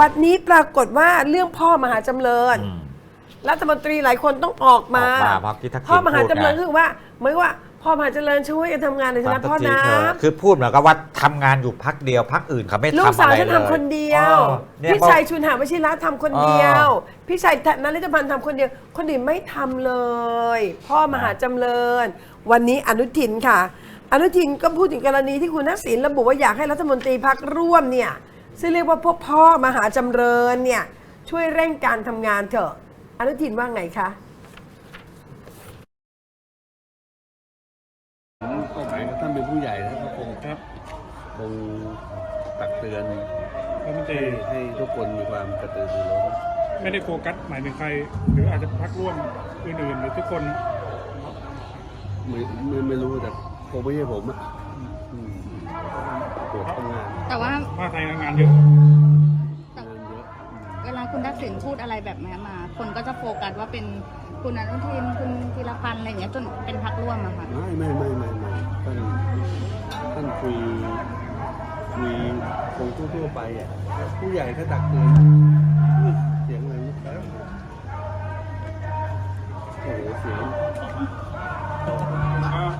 บัดนี้ปรากฏว่าเรื่องพ่อมหาจำเริญอืม รัฐมนตรีหลายคนต้องออกมาออกมาเพราะที่ทักษิณพ่อมหาจำเริญพูดไง คือว่าเหมือนว่าพ่อมหาจำเริญช่วยกันทำงานในฐานะพ่อตามน้ที่เธอคือพูดเหมือนกับว่าทำงานอยู่พักเดียวพักอื่นเขาไม่ำลูกทำสาอะวไรฉันเลยทำคนเดียว อ๋อเนี่ย พี่ชัยชุนหาวชิระทำคนเดียว อ๋พี่ชัยนฤทธพันธ์ทำคนเดียว คนอื่นไม่ทำเลย พ่อมหาจำเริญ วันนี้อนุทินค่ะ อนุทินก็พูดถึงกรณีที่คุณทักษิณระบุว่าอยากให้รัฐมนตรีพักร่วมเนี่ย ซึ่งเรียกว่าพวกพ่อมหาจำเริญเนี่ย ช่วยเร่งการทำงานเถอะ อนุทินว่าไงคะผมก็หมายว่าท่านเป็นผู้ใหญ่แล้วก็คงครับคงตักเตือนรัฐมนตให้รีให้ทุกคนมีความกระตือรือร้นไม่ได้โฟกัสหมายถึงใคร หรืออาจจะพักร่วมอื่นๆหรือทุกคน ไม่ไม่ไม่รู้แต่คงไม่ใช่ผมอะอืม ปวดทำงานแต่ว่าว่าไทยงานเยอะแต่งานเยอะอืมเวลาคุณทักษิณพูดอะไรแบบนี้มา คนก็จะโฟกัสว่าเป็นคุณอนุทินคุณธีรพันธ์อะไรอย่างเงี้ยจนเป็นพักร่วมอะค่ะไม่ไม่ไม่ไม่ไม่ท่านท่านคุยคุยคงทั่วๆไปอะผู้ใหญ่ก็ตักเตือนเสียงอะไรนี่โอ้โหเสียง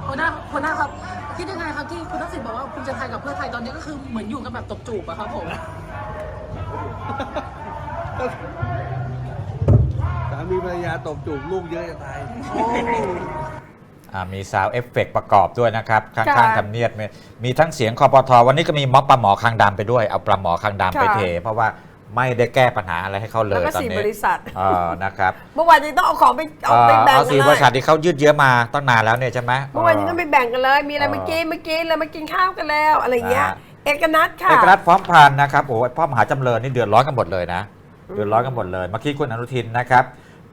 หัวหน้าหัวหน้าครับ คิดยังไงครับที่คุณทักษิณบอกว่าภูมิใจไทยกับเพื่อไทยตอนนี้ก็คือเหมือนอยู่กันแบบตบจูบอะครับผม สามีภรรยาตบจูบลูกเยอะจะตาย อ่ามีซาวเอฟเฟกประกอบด้วยนะครับ ข้างค่ะๆทำเนียบมีมีทั้งเสียงคอปทวันนี้ก็มีม็อบปลาหมอคางดำไปด้วยเอาปลาหมอคางดำไปค่ะเท เพราะว่า ไม่ได้แก้ปัญหาอะไรให้เขาเลแล้วยก็ตอนสี่นี้บริษัท เออนะครับเมื่อวานนี้ต้องเอาของไปเอาเอ่อไปแบ่งเอากันสีเลบริยษัทที่เขายืดเยื้อมาตั้งนานแล้วเนี่ยใช่ไหม เมื่อวานนี้ต้องไปแบ่งกันเลย มีอะไรเออมากินมากินแล้วมากินข้าวกันแล้วอะไรอย่างเงี้ย อ่า เอกนัทค่ะ เอกรัฐพร้อมพันธ์นะครับโอ้ยพ่อมหาจำเริญนี่เดือดร้อนกันหมดเลยนะ เดือดร้อนกันหมดเลยเมื่อกี้คุณอนุทินนะครับ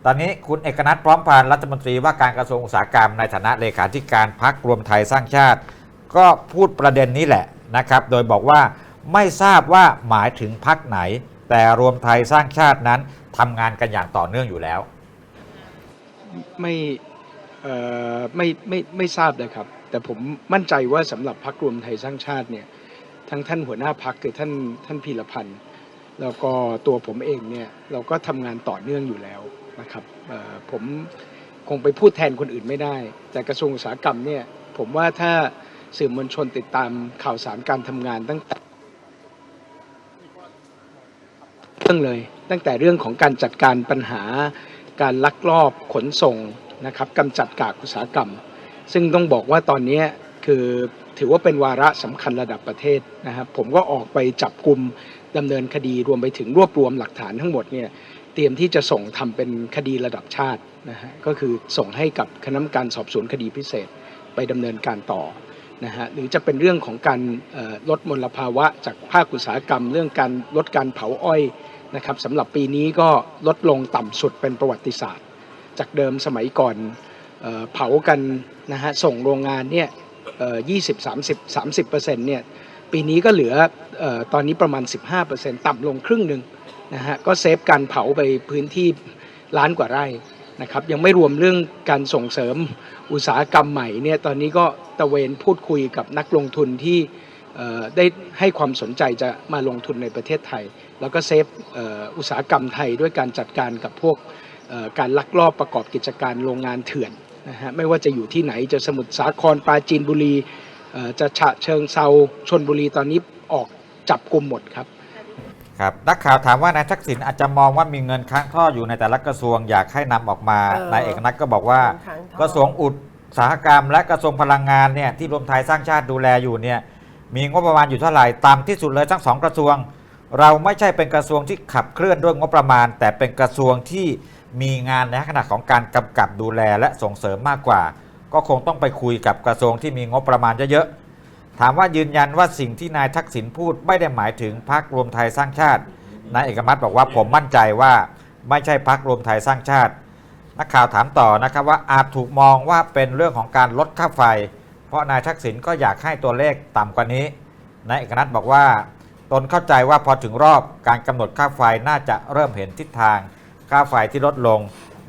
ตอนนี้คุณเอกนัทพร้อมพันธ์รัฐมนตรีว่าการกระทรวงอุตสาหกรรมในฐานะเลขาธิการพักรวมไทยสร้างชาติ ก็พูดประเด็นนี้แหละนะครับ โดยบอกว่าไม่ทราบว่าหมายถึงพักไหน แต่รวมไทยสร้างชาตินั้นทำงานกันอย่างต่อเนื่องอยู่แล้ว ไม่เอ่อไม่ไม่ไม่ทราบเลยครับ แต่ผมมั่นใจว่าสำหรับพักรวมไทยสร้างชาติเนี่ยทั้งท่านหัวหน้าพักคือท่านท่านพีรพันธ์แล้วก็ตัวผมเองเนี่ยเราก็ทำงานต่อเนื่องอยู่แล้วนะครับผมคงไปพูดแทนคนอื่นไม่ได้ แต่กระทรวงอุตสาหกรรมเนี่ยผมว่าถ้าสื่อมวลชนติดตามข่าวสารการทำงานตั้งแต่ รื่องเลย ตั้งแต่เรื่องของการจัดการปัญหา การลักลอบขนส่งนะครับกำจัดกากอุตสาหกรรม ซึ่งต้องบอกว่าตอนนี้คือถือว่าเป็นวาระสำคัญระดับประเทศนะครับผมก็ออกไปจับกลุ่มดำเนินคดีรวมไปถึงรวบรวมหลักฐานทั้งหมดเนี่ยเตรียมที่จะส่งทำเป็นคดีระดับชาตินะฮะก็คือส่งให้กับคณะกรรมการสอบสวนคดีพิเศษไปดำเนินการต่อนะฮะหรือจะเป็นเรื่องของการลดมลภาวะจากภาคอุตสาหกรรม เรื่องการลดการเผาอ้อย นะครับสำหรับปีนี้ก็ลดลงต่ำสุดเป็นประวัติศาสตร์ จากเดิมสมัยก่อนเออเผากันนะฮะส่งโรงงานเนี่ยยี่สิบสามสิบสามสิบเปอร์เซ็นต์เนี่ยปีนี้ก็เหลือออตอนนี้ประมาณ 15%ต่ำลงครึ่งหนึ่งนะฮะก็เซฟการเผาไปพื้นที่ล้านกว่าไร่นะครับยังไม่รวมเรื่องการส่งเสริมอุตสาหกรรมใหม่เนี่ยตอนนี้ก็ตะเวนพูดคุยกับนักลงทุนที่ ได้ให้ความสนใจจะมาลงทุนในประเทศไทย แล้วก็เซฟเอ่ออุตสาหกรรมไทยด้วยการจัดการกับพวกเอ่อการลักลอบประกอบกิจการโรงงานเถื่อนนะฮะไม่ว่าจะอยู่ที่ไหนจะสมุทรสาครปราจีนบุรีเอ่อจะฉะเชิงเซาชนบุรีตอนนี้ออกจับกลุ่มหมดครับครับนักข่าวถามว่านายทักษิณอาจจะมองว่ามีเงินค้างท่ออยู่ในแต่ละกระทรวงอยากให้นำออกมาเออนายเอกนัทก็บอกว่าค้างท่อกระทรวงอุตสาหกรรม และกระทรวงพลังงานเนี่ยที่รวมไทยสร้างชาติดูแลอยู่เนี่ย มีงบประมาณอยู่เท่าไหร่ต่ำที่สุดเลยทั้งสองกระทรวง เราไม่ใช่เป็นกระทรวงที่ขับเคลื่อนด้วยงบประมาณ แต่เป็นกระทรวงที่มีงานในลักษณะของการกำกับดูแลและส่งเสริมมากกว่า ก็คงต้องไปคุยกับกระทรวงที่มีงบประมาณเยอะๆถามว่ายืนยันว่าสิ่งที่นายทักษิณพูดไม่ได้หมายถึงพรรครวมไทยสร้างชาตินายเอกมัตบอกว่าผมมั่นใจว่าไม่ใช่พักรวมไทยสร้างชาตินักข่าวถามต่อนะครับว่าอาจถูกมองว่าเป็นเรื่องของการลดค่าไฟ เพราะนายทักษิณก็อยากให้ตัวเลขต่ำกว่านี้ นายเอกนัทบอกว่า ตนเข้าใจว่าพอถึงรอบการกำหนดค่าไฟน่าจะเริ่มเห็นทิศทาง ค่าไฟที่ลดลง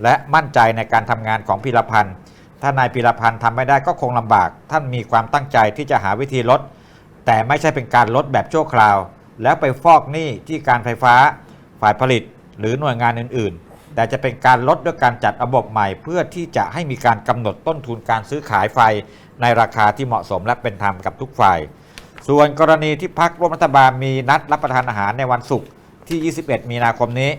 และมั่นใจในการทำงานของพีรพันธ์ ถ้านายพีรพันธ์ทำไม่ได้ก็คงลำบาก ท่านมีความตั้งใจที่จะหาวิธีลด แต่ไม่ใช่เป็นการลดแบบชั่วคราว แล้วไปฟอกหนี้ที่การไฟฟ้า ฝ่ายผลิต หรือหน่วยงานอื่นๆ แต่จะเป็นการลดด้วยการจัดระบบใหม่ เพื่อที่จะให้มีการกำหนดต้นทุนการซื้อขายไฟ ในราคาที่เหมาะสมและเป็นธรรมกับทุกฝ่าย ส่วนกรณีที่พักร่วมรัฐบาลมีนัดรับประทานอาหารในวันศุกร์ที่ 21 มีนาคมนี้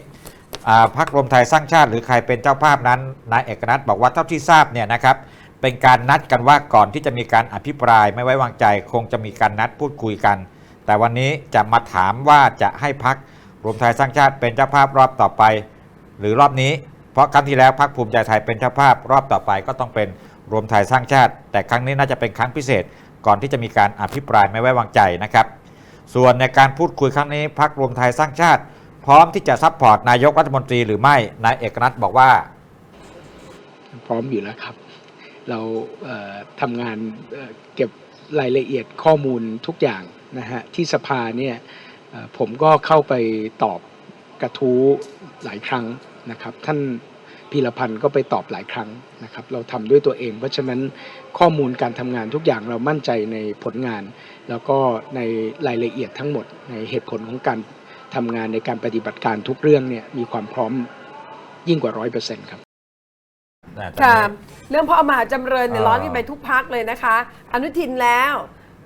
พักรวมไทยสร้างชาติหรือใครเป็นเจ้าภาพนั้นนายเอกนัทบอกว่าเท่าที่ทราบเนี่ยนะครับเป็นการนัดกันว่าก่อนที่จะมีการอภิปรายไม่ไว้วางใจ คงจะมีการนัดพูดคุยกัน แต่วันนี้จะมาถามว่าจะให้พักรวมไทยสร้างชาติเป็นเจ้าภาพรอบต่อไป หรือรอบนี้ เพราะครั้งที่แล้วพักภูมิใจไทยเป็นเจ้าภาพ รอบต่อไปก็ต้องเป็นรวมไทยสร้างชาติ แต่ครั้งนี้น่าจะเป็นครั้งพิเศษ ก่อนที่จะมีการอภิปรายไม่ไว้วางใจนะครับ ส่วนในการพูดคุยครั้งนี้พักรวมไทยสร้างชาติ พร้อมที่จะซัพพอร์ตนายกรัฐมนตรีหรือไม่นายเอกนัทบอกว่า พร้อมอยู่แล้วครับ เราเทำงานเเก็บรายละเอียดข้อมูลทุกอย่างนะฮะที่สภาเนี่ยผมก็เข้าไปตอบกระทู้หลายครั้ง นะครับท่านพีรพันธ์ก็ไปตอบหลายครั้งนะครับเราทำด้วยตัวเอง เพราะฉะนั้นข้อมูลการทำงานทุกอย่างเรามั่นใจในผลงาน แล้วก็ในรายละเอียดทั้งหมดในเหตุผลของการทำงานในการปฏิบัติการทุกเรื่องเนี่ยมีความพร้อมยิ่งกว่าร้อยเปอร์เซ็นต์ครับค่ะเรื่องพ่อมหาจำเริญเนี่ยอ่าร้อนกันไปทุกพักเลยนะคะ อนุทินแล้ว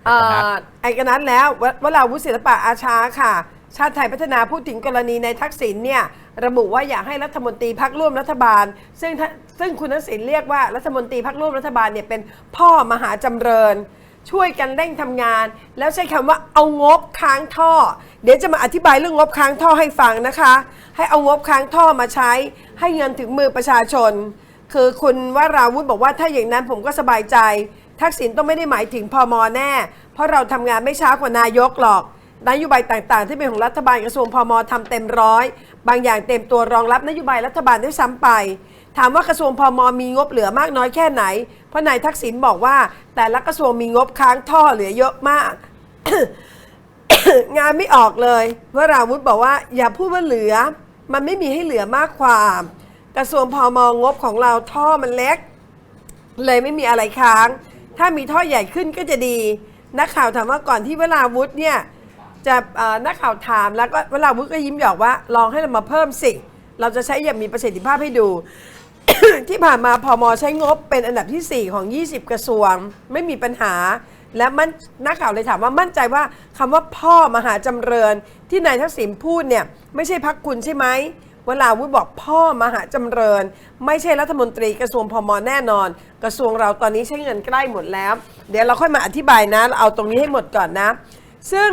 เอ่เอกนัทอไอกนัทแล้วววราวุฒิศิลปะอาชาค่ะ ชาติไทยพัฒนาพูดถึงกรณีในทักษิณเนี่ยระบุว่าอยากให้รัฐมนตรีพักร่วมรัฐบาล ซึ่งซึ่งคุณทักษิณเรียกว่ารัฐมนตรีพักร่วมรัฐบาลเนี่ยเป็นพ่อมหาจำเริญ ช่วยกันเร่งทำงาน แล้วใช้คำว่าเอางบค้างท่อ เดี๋ยวจะมาอธิบายเรื่องงบค้างท่อให้ฟังนะคะ ให้เอางบค้างท่อมาใช้ ให้เงินถึงมือประชาชน คือคุณวราวุธบอกว่าถ้าอย่างนั้นผมก็สบายใจ ทักษิณต้องไม่ได้หมายถึงพอมอแน่ เพราะเราทำงานไม่ช้ากว่านายกหรอก นโยบายต่างๆ ที่เป็นของรัฐบาลกระทรวงพมทำเต็มร้อย บางอย่างเต็มตัวรองรับนโยบายรัฐบาลด้วยซ้ำไป ถามว่ากระทรวงพมมีงบเหลือมากน้อยแค่ไหน เพราะนายทักษิณบอกว่า แต่ละกระทรวงมีงบค้างท่อเหลือเยอะมาก งานไม่ออกเลยวราวุธบอกว่า อย่าพูดว่าเหลือ มันไม่มีให้เหลือมากความ กระทรวงพมงบของเราท่อมันเล็ก เลยไม่มีอะไรค้าง ถ้ามีท่อใหญ่ขึ้นก็จะดี นักข่าวถามว่าก่อนที่เวลาวุธเนี่ย จะนักข่าวถามแล้วก็เวลาวุธก็ยิ้มหยอกว่าลองให้เรามาเพิ่มสิเราจะใช้อย่างมีประสิทธิภาพให้ดู ที่ผ่านมาพอมใช้งบเป็นอันดับทีสี่ 4 ของ 20 กระทรวง ไม่มีปัญหา และมันนักข่าวเลยถามว่ามั่นใจว่าคำว่าพ่อมหาจำเริญ ที่นายทักษิณพูดเนี่ยไม่ใช่พักคุณใช่ไหมเวลาวุฒิบอกพ่อมหาจำเริญ ไม่ใช่รัฐมนตรีกระทรวงพมแน่นอน กระทรวงเราตอนนี้ใช้เงินใกล้หมดแล้ว เดี๋ยวเราค่อยมาอธิบายนะเราเอาตรงนี้ให้หมดก่อนนะ ซึ่ง